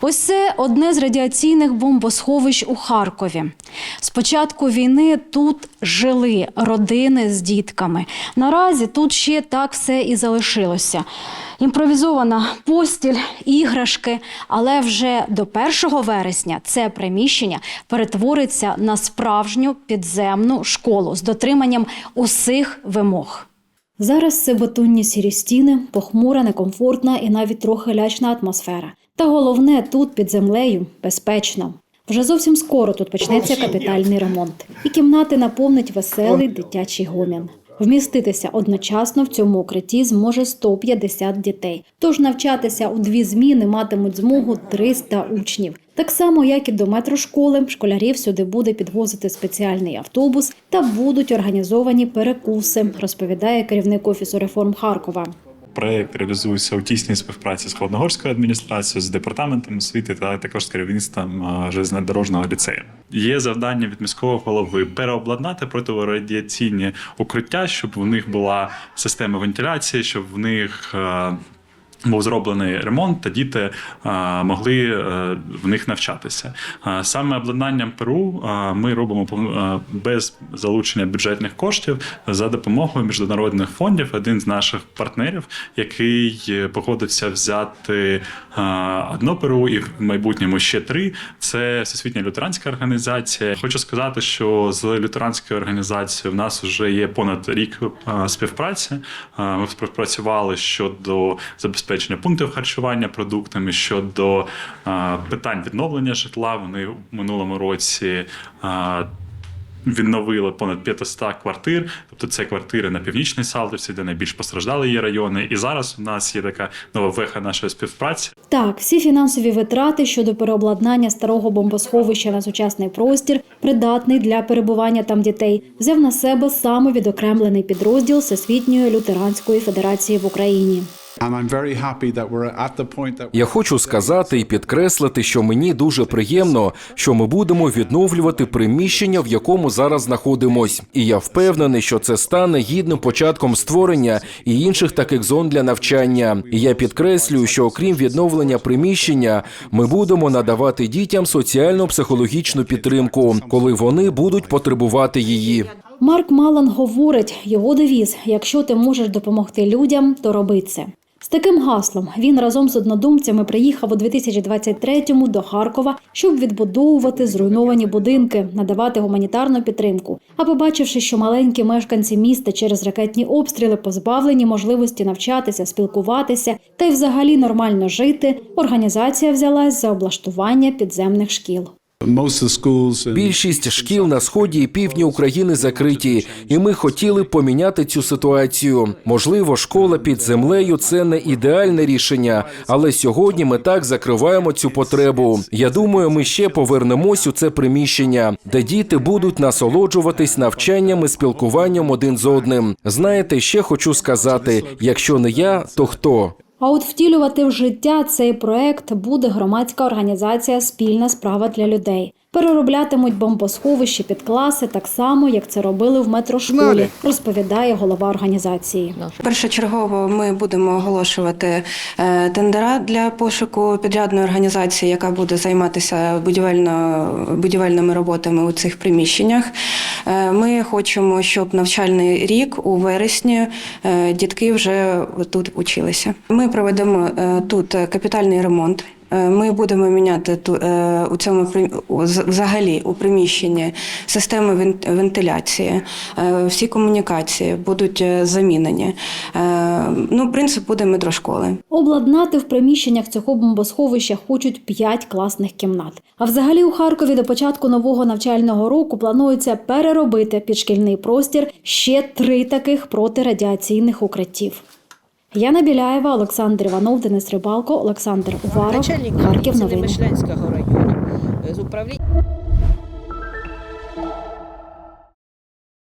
Ось це одне з радіаційних бомбосховищ у Харкові. З початку війни тут жили родини з дітками. Наразі тут ще так все і залишилося. Імпровізована постіль, іграшки, але вже до 1 вересня це приміщення перетвориться на справжню підземну школу з дотриманням усіх вимог. Зараз це бетонні сірі стіни, похмура, некомфортна і навіть трохи лячна атмосфера. Та головне тут під землею безпечно. Вже зовсім скоро тут почнеться капітальний ремонт, і кімнати наповнить веселий дитячий гомін. Вміститися одночасно в цьому укритті зможе 150 дітей. Тож навчатися у дві зміни матимуть змогу 300 учнів. Так само, як і до метрошколи, школярів сюди буде підвозити спеціальний автобус та будуть організовані перекуси, розповідає керівник офісу реформ Харкова. Проєкт реалізується у тісній співпраці з Холодногорською адміністрацією, з департаментом освіти та також з керівництвом а, железнодорожного ліцею. Є завдання від міського голови переобладнати протирадіаційні укриття, щоб в них була система вентиляції, щоб в них. Був зроблений ремонт, та діти е, могли е, в них навчатися. Е, Саме обладнанням ПРУ е, ми робимо без залучення бюджетних коштів за допомогою міжнародних фондів. Один з наших партнерів, який погодився взяти одно ПРУ і в майбутньому ще три. Це Всесвітня лютеранська організація. Хочу сказати, що з лютеранською організацією в нас вже є понад рік співпраці. Ми співпрацювали щодо забезпечення пунктів харчування продуктами, щодо питань відновлення житла. Вони в минулому році. Відновили понад 500 квартир, тобто це квартири на північній Салтівці, де найбільш постраждали є райони. І зараз у нас є така нова веха нашої співпраці. Так, всі фінансові витрати щодо переобладнання старого бомбосховища на сучасний простір, придатний для перебування там дітей, взяв на себе самовідокремлений підрозділ Всесвітньої лютеранської федерації в Україні. And I'm very happy that we're at the point that Я хочу сказати і підкреслити, що мені дуже приємно, що ми будемо відновлювати приміщення, в якому зараз знаходимось. І я впевнений, що це стане гідним початком створення і інших таких зон для навчання. І я підкреслюю, що окрім відновлення приміщення, ми будемо надавати дітям соціально-психологічну підтримку, коли вони будуть потребувати її. Марк Малан говорить, його девіз: якщо ти можеш допомогти людям, то роби це. З таким гаслом він разом з однодумцями приїхав у 2023-му до Харкова, щоб відбудовувати зруйновані будинки, надавати гуманітарну підтримку. А побачивши, що маленькі мешканці міста через ракетні обстріли позбавлені можливості навчатися, спілкуватися та й взагалі нормально жити, організація взялась за облаштування підземних шкіл. Більшість шкіл на сході і півдні України закриті, і ми хотіли поміняти цю ситуацію. Можливо, школа під землею це не ідеальне рішення, але сьогодні ми так закриваємо цю потребу. Я думаю, ми ще повернемось у це приміщення, де діти будуть насолоджуватись навчанням і спілкуванням один з одним. Знаєте, ще хочу сказати: якщо не я, то хто? А от втілювати в життя цей проект буде громадська організація Спільна справа для людей. Перероблятимуть бомбосховище під класи так само, як це робили в метрошколі, розповідає голова організації. Першочергово ми будемо оголошувати е, тендера для пошуку підрядної організації, яка буде займатися будівельно, будівельними роботами у цих приміщеннях. Е, Ми хочемо, щоб навчальний рік у вересні е, дітки вже тут училися. Ми проведемо тут капітальний ремонт. Е, Ми будемо міняти ту е, у цьому взагалі у приміщенні системи вен- вентиляції, е, всі комунікації будуть замінені. Ну, принцип буде метрошколи. Обладнати в приміщеннях цього бомбосховища хочуть 5 класних кімнат. А взагалі у Харкові до початку нового навчального року планується переробити підшкільний простір ще три таких протирадіаційних укриттів. Яна Біляєва, Олександр Іванов, Денис Рибалко, Олександр Уваров, Харків. Новини. Мишленського району е, з управління.